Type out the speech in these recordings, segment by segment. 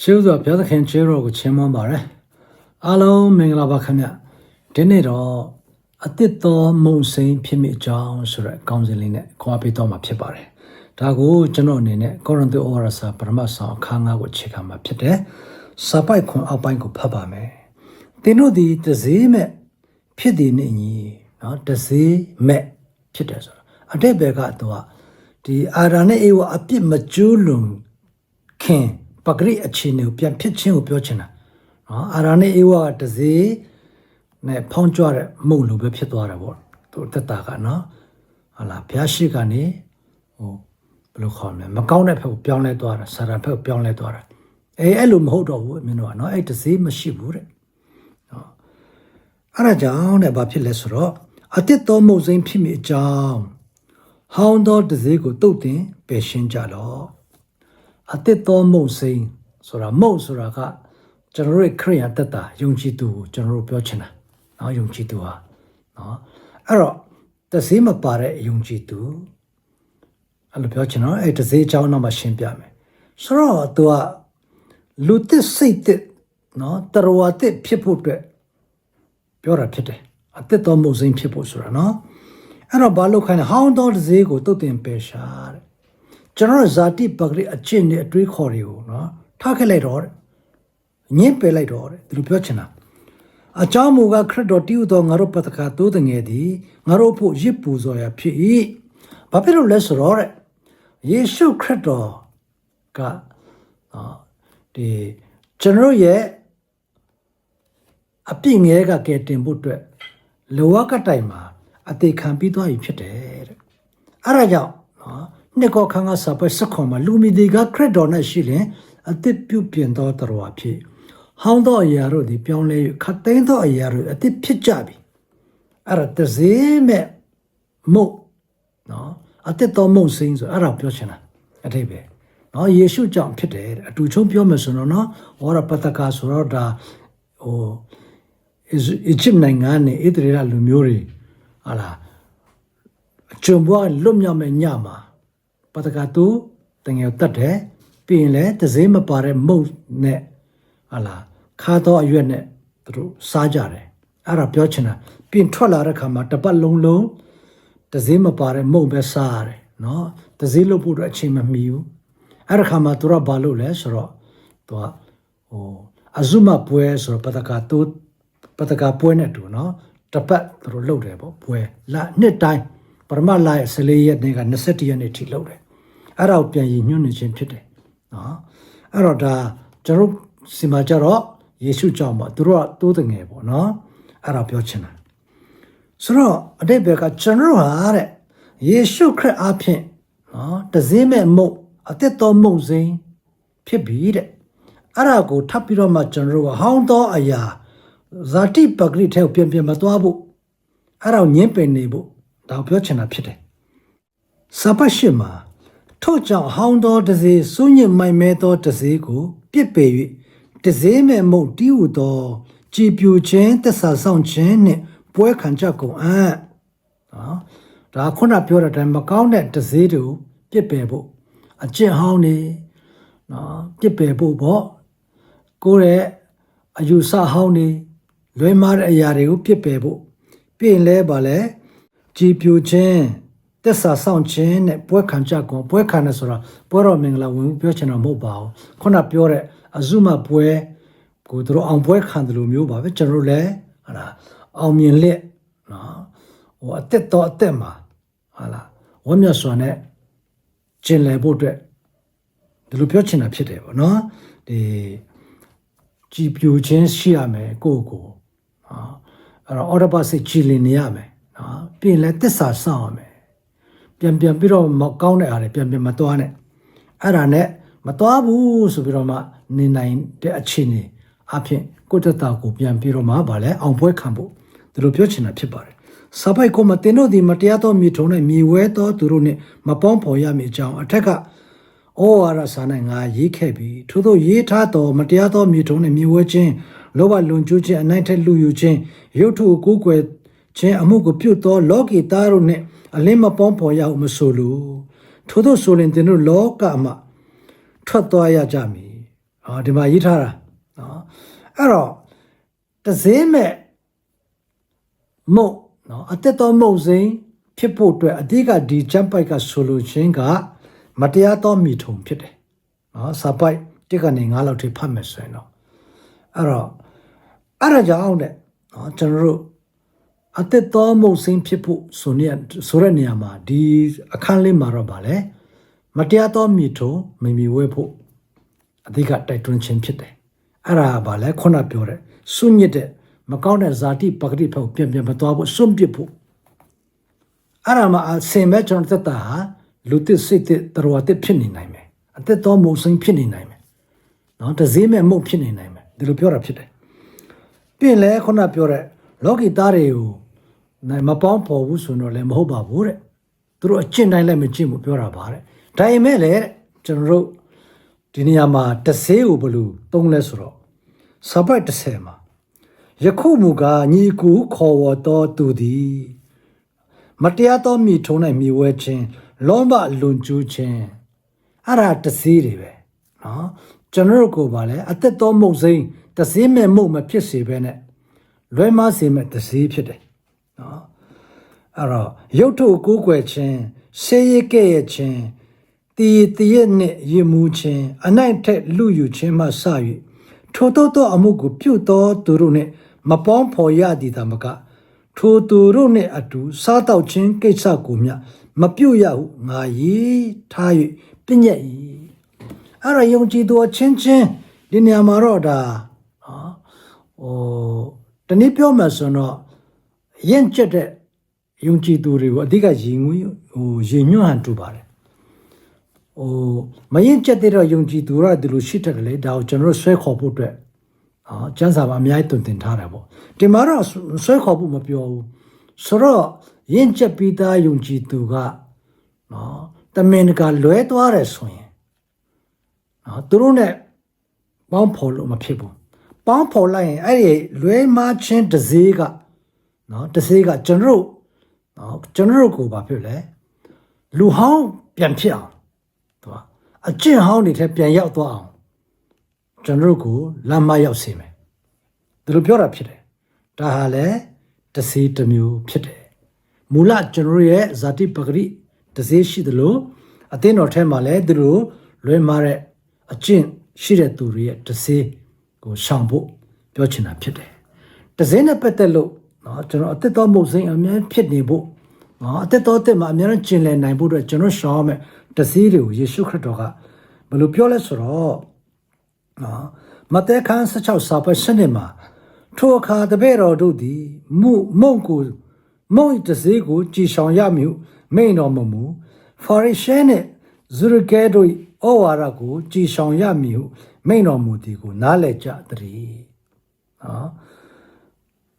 ရှေးစွာဘုရားသခင်ကျေးတော်ကိုချီးမွမ်းပါရယ်အားလုံးမင်္ဂလာပါခင်ဗျဒီနေ့တော့အတစ်တော်မုံစိန်ဖြစ်မိအကြောင်းဆိုတဲ့ကောင်းစဉ်လေးနဲ့ခွာပေးတော့မှာဖြစ်ပါတယ်ဒါကိုကျွန်တော်အနေနဲ့ကောရိန္သုဩဝါဒစာပထမဆောင်အခန်းငါးကိုအခြေခံမှာဖြစ်တယ်စာပိုက်ခွန်အောက်ပိုင်းကိုဖတ်ပါမယ်သင်တို့ဒီတစည်းမဲ့ဖြစ်တည်နေညီနော်တစည်းမဲ့ဖြစ်တယ်ဆိုတော့အတိတ်ဘက်ကတော့ဒီအာရနဲ့အေဝအပြစ်မကျူးလွန်ခင် ပဂရိအခြေအနေကိုပြန်ဖြစ်ချင်းကိုပြောချင်တာနော်အာရနဲ့အေဝါကတစေနဲ့ဖောင်းကြွတဲ့မုံလိုပဲဖြစ်သွားတာပေါ့သူတက်တာကနော်ဟာလာဘုရားရှိခိုးဟိုဘယ်လိုခေါ်မလဲမကောင်းတဲ့ဘက်ကိုပြောင်းလဲသွားတာစာရန်ဘက်ကိုပြောင်းလဲသွားတာအေးအဲ့လိုမဟုတ်တော့ဘူးမင်းတို့ကနော်အဲ့တစေမရှိဘူးတဲ့နော်အဲ့ဒါကြောင့်တဲ့ဘာဖြစ်လဲဆိုတော့အတစ်တော်မုံစိမ့်ဖြစ်မိအကြောင်းဟောင်းသောတစေကိုတုတ်တင်ပယ်ရှင်းကြလော့ အတ္တသောမုတ်စိန်ဆိုတာမုတ်ဆိုတာကကျွန်တော်တို့ခရိယန်တက်တာယုံကြည်သူကိုကျွန်တော်တို့ပြောချင်တာနော်ယုံကြည်သူဟာနော်အဲ့တော့တစေးမပါတဲ့ယုံကြည်သူအဲ့လိုပြောချင်တော့အဲ့တစေးအကြောင်းတော့မှရှင်းပြမယ်ဆိုတော့ तू ကလူတစ်စိတ်တစ်နော်တရဝတစ်ဖြစ်ဖို့အတွက်ပြောတာဖြစ်တယ်အတ္တသောမုတ်စိန်ဖြစ်ဖို့ဆိုတာနော်အဲ့တော့ဘာလို့ခိုင်းလဲဟောင်းသောတစေးကိုတုတ်တင်ပယ်ရှာတဲ့ ကျွန်တော်ဇာတိပဂရိအကျင့်နဲ့အတွေးခေါ်တွေကိုနော်ထားခဲ့လိုက်တော့တဲ့ညင်းပယ်လိုက်တော့တဲ့ဒီလိုပြောချင်တာအကြောင်းမူကားခရစ်တော်တည်ဟူသောငါတို့ပတ္တကသိုးတငယ်သည်ငါတို့ဖို့ရစ်ပူဇော်ရာဖြစ်၏ဘာဖြစ်လို့လဲဆိုတော့တဲ့ယေရှုခရစ်တော်ကနော်ဒီကျွန်တော်ရဲ့အပြစ်ငဲကကဲတင်ဖို့အတွက်လောကတိုင်မှာအသေးခံပြီးသွားပြီဖြစ်တယ်တဲ့အဲ့ဒါကြောင့် နော်နှစ်ကောခန်းကစပွဲစခွန်မှာလူမီဒီကခရစ်တော်နဲ့ရှိရင်အသစ်ပြုပြင်တော်တော်ဖြစ်ဟောင်းသောအရာတို့ဒီပြောင်းလဲခတ်သိမ်းသောအရာတို့အသစ်ဖြစ်ကြပြီအဲ့ဒါတစေမဲ့မုတ်နော်အသစ်တော်မုတ်စင်းဆိုအဲ့ဒါပြောချင်တာအထိပ္ပယ်နော်ယေရှုကြောင့်ဖြစ်တယ်တဲ့အတူချုံပြောမယ်ဆိုတော့နော်ဝါရပတကဆိုတော့ဒါဟိုအစ်ချစ်နိုင်ငံနဲ့ဣသရေလလူမျိုးတွေဟာလားအကျုံဘွားလွတ်မြောက်မဲ့ညမှာ ပတကတူတငယ်တတ်တယ်ပြီးရင်လည်းတစေးမပါတဲ့မုတ်နဲ့ဟာလားခါတော့အရွက်နဲ့သူတို့စားကြတယ်အဲ့ဒါပြောချင်တာပြင်ထွက်လာတဲ့ခါမှာတပတ်လုံးလုံးတစေးမပါတဲ့မုတ်ပဲစားရတယ်နော်တစေးလို့ဖို့တော့အချိန်မမီဘူးအဲ့ဒါခါမှာသူကဘာလို့လဲဆိုတော့သူကဟိုအဇုမပွဲဆိုတော့ပတကတူပတကပွဲနဲ့တူနော်တပတ်သူတို့လှုပ်တယ်ပေါ့ပွဲလာနှစ်တိုင်းပရမလာရဲ့14ရက်နေ့က21ရက်နေ့ထိလှုပ်တယ် အဲ့ဒါကိုပြန်ရည်ညွှန်းနေခြင်းဖြစ်တယ်နော်အဲ့တော့ဒါကျွန်တော်စီမှာကြတော့ယေရှုကြောင့်ပါသူတို့ကတိုးတငယ်ပေါ့နော်အဲ့ဒါပြောချင်တာဆိုတော့အတိတ်ဘက်ကကျွန်တော်ဟာတဲ့ယေရှုခရစ်အားဖြင့်နော်တစင်းမဲ့မုတ်အသက်တော်မုတ်စိန်ဖြစ်ပြီတဲ့အဲ့ဒါကိုထပ်ပြီးတော့မှကျွန်တော်ကဟောင်းသောအရာဇာတိပဂရိထဲကိုပြန်ပြန်မသွားဖို့အဲ့ဒါကိုညှင်းပယ်နေဖို့ဒါကိုပြောချင်တာဖြစ်တယ်စပတ်ရှိမှာ ထို့ကြောင့်ဟောင်းသောတစေစွညစ်မိုင်မဲသောတစေကိုပြစ်ပယ်၍တစေမဲ့မုတ်တီးဟူသောကြည်ပြူခြင်းတစ္ဆာဆောင်ခြင်းနှင့်ပွဲခံကြကုန်အံ့နော်ဒါခုနပြောတဲ့အတိုင်းမကောင်းတဲ့တစေတို့ပြစ်ပယ်ဖို့အကျင့်ဟောင်းနေနော်ပြစ်ပယ်ဖို့ပေါ့ကိုယ့်ရဲ့အယူဆဟောင်းနေလွဲမားတဲ့အရာတွေကိုပြစ်ပယ်ဖို့ပြင်လဲပါလဲကြည်ပြူခြင်း တက်ဆာဆောင်ခြင်းနဲ့ပွဲခံကြကုန်ပွဲခံတယ်ဆိုတာပွဲတော်မင်္ဂလာဝင်ပြောချင်တာမဟုတ်ပါဘူးခုနပြောတဲ့အဇုမပွဲကိုတို့အောင်ပွဲခံတယ်လို့မျိုးပါပဲကျွန်တော်လည်းဟာလားအောင်မြင်လက်နော်ဟိုအသက်တော်အသက်မှာဟာလားဝမ်းမြောက်စွာနဲ့ကျင်လည်ဖို့အတွက်ဒီလိုပြောချင်တာဖြစ်တယ်ပေါ့နော်ဒီကြည်ပြူခြင်းရှိရမယ်ကိုယ့်ကိုယ်နော်အဲ့တော့ order pass ကြည်လင်နေရမယ်နော်ပြင်လဲသစ္စာစောင့်ရမယ် ပြန်ပြန်ပြီးတော့မကောင်းတဲ့အားတွေပြန်ပြန်မသွားနဲ့အဲ့ဒါနဲ့မသွားဘူးဆိုပြီးတော့မှနေနိုင်တဲ့အခြေအနေအဖြစ်ကိုယ့်တက်တာကိုပြန်ပြီးတော့မှဗာလဲအောင်ပွဲခံဖို့ဒီလိုပြောချင်တာဖြစ်ပါတယ်စပိုက်ကိုမတင်တို့ဒီမတရားသောမြေထုံးနဲ့မြေဝဲသောသူတို့နဲ့မပေါင်းဖော်ရမည်အကြောင်းအထက်ကဩဝါဒစာ၌ငါရေးခဲ့ပြီထို့သောရေးထားသောမတရားသောမြေထုံးနှင့်မြေဝဲခြင်းလောဘလွန်ကျူးခြင်းအနိုင်ထက်လူယူခြင်းရုပ်ထုကိုကိုးကွယ်ခြင်းအမှုကိုပြုတ်သောလောကီသားတို့နှင့် အလင်းမပေါင်းဖော်ရဟုမဆိုလိုထို့သောဆိုရင်သင်တို့လောကမှာထွက်သွားရကြမည်ဟောဒီမှာရေးထားတာနော်အဲ့တော့တစင်းမဲ့မုတ်နော်အသက်တော်မုတ်စိန်ဖြစ်ဖို့အတွက်အဓိကဒီချမ်ပိုက်ကဆိုလိုချင်းကမတရားသောမိထုံဖြစ်တယ်နော်စာပိုက်တစ်ကနေ9လောက်ထိဖတ်မယ်ဆိုရင်တော့အဲ့တော့အဲ့ဒါကြောင့်တဲ့နော်ကျွန်တော်တို့ အသက်တော်မုတ်စိန်ဖြစ်ဖို့ဆိုနေဆိုတဲ့နေရာမှာဒီအခန်းလေးမှာတော့ဗာလဲမတရားသောမိထုံမမီဝဲဖို့အဓိကတိုက်တွန်းခြင်းဖြစ်တယ်အဲ့ဒါကဗာလဲခုနပြောတဲ့စွညစ်တဲ့မကောင်းတဲ့ဇာတိပဂတိဖို့ပြန်ပြန်မသွားဖို့စွန့်ပစ်ဖို့အဲ့ဒါမှအစင်မဲ့ကျွန်တော်သက်တာဟာလူတစ်စိတ်တစ်တော်တစ်ဖြစ်နေနိုင်မယ်အသက်တော်မုံစိမ့်ဖြစ်နေနိုင်မယ်နော်တစည်းမဲ့မုတ်ဖြစ်နေနိုင်မယ်ဒီလိုပြောတာဖြစ်တယ်ပြင်လဲခုနပြောတဲ့ လောကီသားတွေကိုနိုင်မပေါင်းဖော်ဘူးဆိုတော့လည်းမဟုတ်ပါဘူးတဲ့သူတို့အကျင့်တိုင်းလည်းမကျင့်ဘူးပြောတာပါတဲ့ဒါပေမဲ့လည်းကျွန်တော်တို့ဒီနေရာမှာတစည်းကိုဘယ်လိုသုံးလဲဆိုတော့စပတ်30မှာယခုမူကားညီကူခေါ်ဝတော်သူသည်မတရားသောမိထုံး၌မိဝဲခြင်းလောဘလွန်ကျူးခြင်းအဲ့ဒါတစည်းတွေပဲနော်ကျွန်တော်တို့ကိုပါလဲအသက်တော်မုတ်စိမ့်တစည်းမဲ့မုတ်မဖြစ်စေဘဲနဲ့ လွဲမစေမဲ့တစည်းဖြစ်တယ်နော်အဲ့တော့ရုပ်ထုကိုးကွယ်ခြင်းရှေးရကဲ့ရဲ့ခြင်းတည်တည်ရဲ့နဲ့ယမှုခြင်းအနိုင်ထက်လူယူခြင်းမှစ၍ထိုတို့သောအမှုကိုပြုတော်သူတို့နဲ့မပေါင်းဖော်ရသည်တမကထိုသူတို့နှင့်အတူစားတော့ခြင်းကိစ္စကိုမြမပြုတ်ရဟုငါရေးထား၍ပြည့်ညက်၏အဲ့ဒါယုံကြည်သူအချင်းချင်းဒီနေရာမှာတော့ဒါနော်ဟို တနည်းပြောမှဆိုတော့ရင့်ကျက်တဲ့ယုံကြည်သူတွေကိုအဓိကရည်ငွေဟိုရည်ညွှန်းဟန်တူပါတယ်ဟိုမရင်ကျက်တဲ့တော့ယုံကြည်သူရဒီလိုရှိတတ်တယ်လေဒါကိုကျွန်တော်တို့ဆွဲခေါ်ဖို့အတွက်နော်ကျန်းစာပါအများကြီးတွင်တင်ထားတယ်ပေါ့ဒီမှာတော့ဆွဲခေါ်ဖို့မပြောဘူးဆိုတော့ရင့်ချက်ပြီးသားယုံကြည်သူကနော်တမင်ကလွဲသွားတယ်ဆိုရင်နော်သူတို့ ਨੇ ပေါင်းဖော်လို့မဖြစ်ဘူး ပေါင်းဖော်လိုက်ရင်အဲ့ဒီလွဲမချင်းတစ်စေးကနော်တစ်စေးကကျွန်တော်တို့နော်ကျွန်တော်တို့ကိုဘာဖြစ်လဲလူဟောင်းပြန်ဖြစ်အောင်သူကအကျင့်ဟောင်းတွေထဲပြန်ရောက်သွားအောင်ကျွန်တော်တို့ကိုလမ်းမရောက်စေမယ်ဒီလိုပြောတာဖြစ်တယ်ဒါဟာလည်းတစေးတစ်မျိုးဖြစ်တယ်မူလကျွန်တော်တို့ရဲ့ဇာတိပဂရိတစေးရှိသလိုအသင်းတော်ထဲမှာလည်းသူတို့လွဲမားတဲ့အကျင့်ရှိတဲ့သူတွေရဲ့တစေး ကိုရှောင်ဖို့ပြောချင်တာဖြစ်တယ်။တစင်းနဲ့ပတ်သက်လို့နော်ကျွန်တော်အသက်တော်မုတ်စိမ်းအများဖြစ်နေဖို့နော်အသက်တော်အသက်မှာအများကျင်လည်နိုင်ဖို့အတွက်ကျွန်တော်ရှောင်ရမယ်တစည်းတွေကိုယေရှုခရစ်တော်ကဘယ်လိုပြောလဲဆိုတော့နော်မဿဲခန်း16စာပတ်7နှစ်မှာထိုအခါတပည့်တော်တို့သည်မုမုံကိုမုံတစည်းကိုကြည်ရှောင်ရမြို့မိန်တော်မမူဖော်ရရှဲနဲ့ဇူရကဲတို့၏ ဩဝါဒကိုကြည်ဆောင်ရမည်ဟုမိန်တော်မူသည်ကိုနားလည်ကြတည်းနော်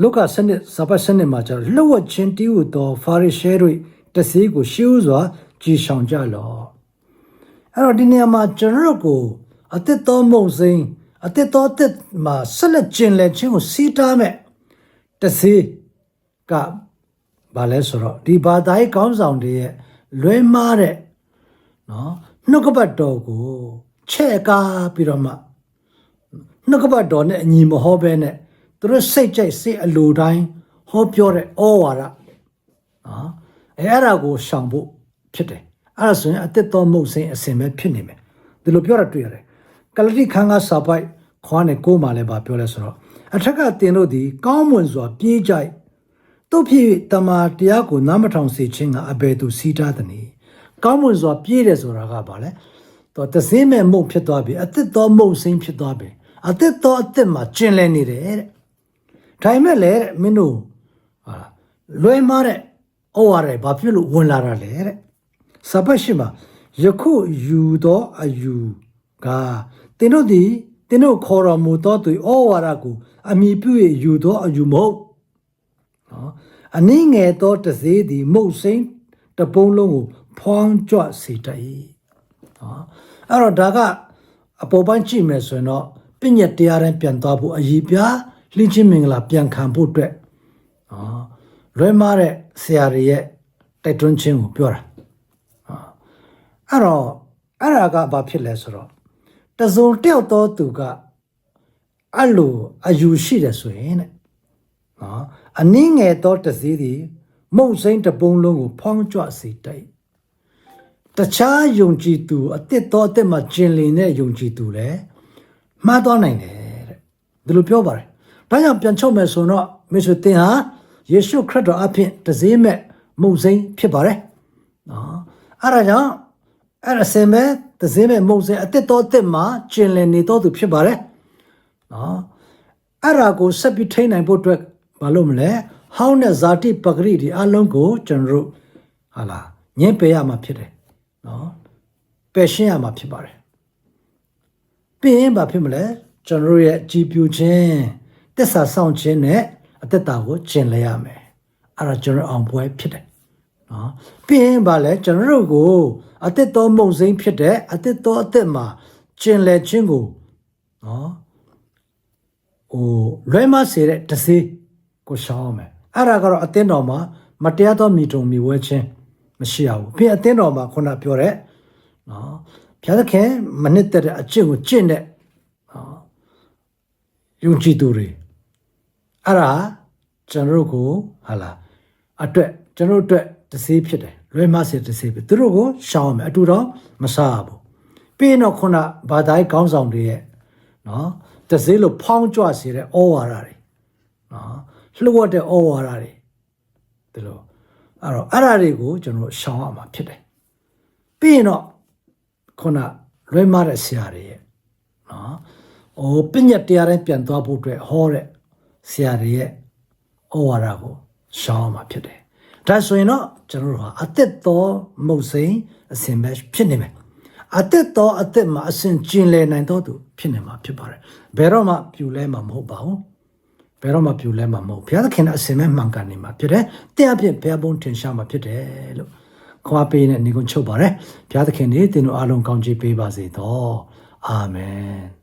လုကာစနစ်စပတ်စနစ်မှာကျတော့လှုပ်ဝက်ချင်းတီးဟူသောဖာရိရှဲတို့၏တစေးကိုရှေးဥစွာကြည်ဆောင်ကြလော့အဲ့တော့ဒီနေရာမှာကျွန်တော်တို့ကိုအသက်တော်မုံစိန်အသက်တော်အသက်မှာဆက်လက်ကျင်လည်ခြင်းကိုစီးတားမဲ့တစေးကဘာလဲဆိုတော့ဒီဘာသာရေးကောင်းဆောင်တွေရဲ့လွဲမားတဲ့နော် နှုတ်ကပတ်တော်ကိုချဲ့ကားပြီးတော့မှနှုတ်ကပတ်တော်နဲ့အညီမဟောဘဲနဲ့သူတို့စိတ်ကြိုက်စိတ်အလိုတိုင်းဟောပြောတဲ့ဩဝါဒနော်အဲအဲ့ဒါကိုရှောင်ဖို့ဖြစ်တယ်အဲ့ဒါဆိုရင်အသက်တော်မုတ်စိန်အစင်ပဲဖြစ်နေမယ်ဒီလိုပြောတာတွေ့ရတယ်ကလတိခန်းကစာပိုက်ခွားနဲ့ကိုးမှလည်းဗာပြောလဲဆိုတော့အထက်ကတင်တို့ဒီကောင်းမွန်စွာပြေးကြိုက်တို့ဖြစ်၍တမာတရားကိုနားမထောင်စေခြင်းကအဘယ်သူစီးထားသနည်း ကောင်းမွန်စွာပြေးတယ်ဆိုတာကဗာလဲတော့တစင်းမဲ့မုတ်ဖြစ်သွားပြီအသက်တော်မုတ်စိန်ဖြစ်သွားပြီအသက်တော်အသက်မှာကျင်လည်နေတယ်တဲ့ဒါပေမဲ့လည်းတဲ့မင်းတို့ဟာလွဲမားတဲ့ဩဝါဒတွေဘာဖြစ်လို့ဝင်လာတာလဲတဲ့စပတ်ရှိမှာယခုယူသောအယူကတင်တို့သည်တင်တို့ခေါ်တော်မူသောသူဩဝါဒကိုအမိပြု၍ယူသောအယူမဟုတ်နော်အနည်းငယ်သောတစေးသည်မုတ်စိမ့်တပုံးလုံးကို ဖောင်းကြွစေတတ်၏နော်အဲ့တော့ဒါကအပေါ်ပိုင်းကြည့်မယ်ဆိုရင်တော့ပြည့်ညက်တရားတိုင်းပြန်သွားဖို့အည်ပြားလှချင်းမင်္ဂလာပြန်ခံဖို့အတွက်နော်လွဲမားတဲ့ဆရာတွေရဲ့တိုက်တွန်းခြင်းကိုပြောတာအဲ့တော့အဲ့ဒါကဘာဖြစ်လဲဆိုတော့တတစုံတယောက်သောသူကအဲ့လိုအယူရှိတယ်ဆိုရင်တဲ့နော်အနည်းငယ်သောတစ်စည်းသည်မုံစိမ့်တစ်ပုံလုံးကိုဖောင်းကြွစေတတ် တခြားယုံကြည်သူအတစ်တော်အတစ်မှာကျင်လည်တဲ့ယုံကြည်သူလည်းမှားသွားနိုင်တယ်တဲ့ဒီလိုပြောပါတယ်ဒါကြောင့်ပြန်ချုပ်မယ်ဆိုတော့မိတ်ဆွေသင်ဟာယေရှုခရစ်တော်အဖင်တစည်းမဲ့မုံစိမ့်ဖြစ်ပါတယ်နော်အဲ့ဒါကြောင့်အဲ့ဒါစင်မဲ့တစည်းမဲ့မုံစိမ့်အတစ်တော်အတစ်မှာကျင်လည်နေတော်သူဖြစ်ပါတယ်နော်အဲ့ဒါကိုဆက်ပြီးထိန်းနိုင်ဖို့အတွက်မလုပ်မလဲဟောင်းတဲ့ဇာတိပဂရိဒီအလုံးကိုကျွန်တော်တို့ဟာလာညှင်းပယ်ရမှာဖြစ်တယ် နော်ပယ်ရှင်းရမှာဖြစ်ပါတယ်ပြီးရင်ဘာဖြစ်မလဲကျွန်တော်တို့ရဲ့ကြည်ပြူခြင်းတစ္ဆာဆောင်ခြင်းနဲ့အသက်တာကိုကျင့်လဲရမယ်အဲ့ဒါကျွန်တော်အောင်ပွဲဖြစ်တယ်နော်ပြီးရင်ဘာလဲကျွန်တော်တို့ကိုအသက်တော်မုံစိမ့်ဖြစ်တဲ့အသက်တော်အသက်မှာကျင့်လဲခြင်းကိုနော်ဟိုလွဲမစေတဲ့တစေးကိုရှောင်းအောင်မယ်အဲ့ဒါကတော့အသင်းတော်မှာမတရားသောမိတုံမိဝဲခြင်း မရှိရဘူးပြီးအသင်းတော်မှာခုနပြောတဲ့နော်ဘုရားသခင်မနစ်သက်တဲ့အကျင့်ကိုကျင့်တဲ့နော်ယုံကြည်သူတွေအဲ့ဒါကျွန်တော်တို့ကိုဟာလာအတွက်ကျွန်တော်တို့အတွက်တစေးဖြစ်တယ်လွဲမစေတစေးဖြစ်သူတို့ကိုရှောင်းအောင်မယ်အတူတော့မစားရဘူးပြီးရင်တော့ခုနဘာသာရေးခေါင်းဆောင်တွေရဲ့နော်တစေးလို့ဖောင်းကြွစေတဲ့ဩဝါဒတွေနော်လှုပ်ဝတ်တဲ့ဩဝါဒတွေဒီလို အဲ့တော့အဲ့ဒါတွေကိုကျွန်တော်တို့ရှောင်ရမှာဖြစ်တယ်ပြီးရင်တော့ခုနလွဲမတဲ့ဆရာတွေရဲ့နော်ဟိုပညတ်တရားတိုင်းပြန်သွားဖို့အတွက်ဟောတဲ့ဆရာတွေရဲ့ဩဝါဒကိုရှောင်ရမှာဖြစ်တယ်ဒါဆိုရင်တော့ကျွန်တော်တို့ဟာအသက်တော်မုတ်စိန်အစင်ပဲဖြစ်နေမယ်အသက်တော်အသက်မှာအစင်ကျင်လည်နိုင်တော်သူဖြစ်နေမှာဖြစ်ပါတယ်ဘယ်တော့မှပြူလဲမှာမဟုတ်ပါဘူး ဘယ်တော့မှပြူလဲမှာမဟုတ်ဘုရားသခင်ကအစင်မဲ့မှန်ကန်နေမှာဖြစ်တယ်တရားဖြင့်ဘုရားဘုန်းထင်ရှားမှာဖြစ်တယ်လို့ခွာပေးနေနေကုန်ချုပ်ပါတယ်ဘုရားသခင်နေသင်တို့အားလုံးကောင်းချီးပေးပါစေတော့အာမင်